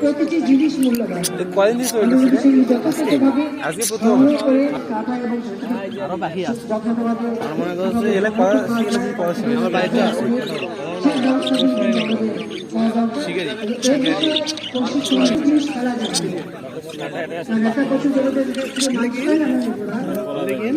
প্রতিটি জিনিস মূল্যবান। আজকে প্রথম। আরও বাকি আছে। আর মনে করছে এলে আমার বাড়িতে আছে। দেখেন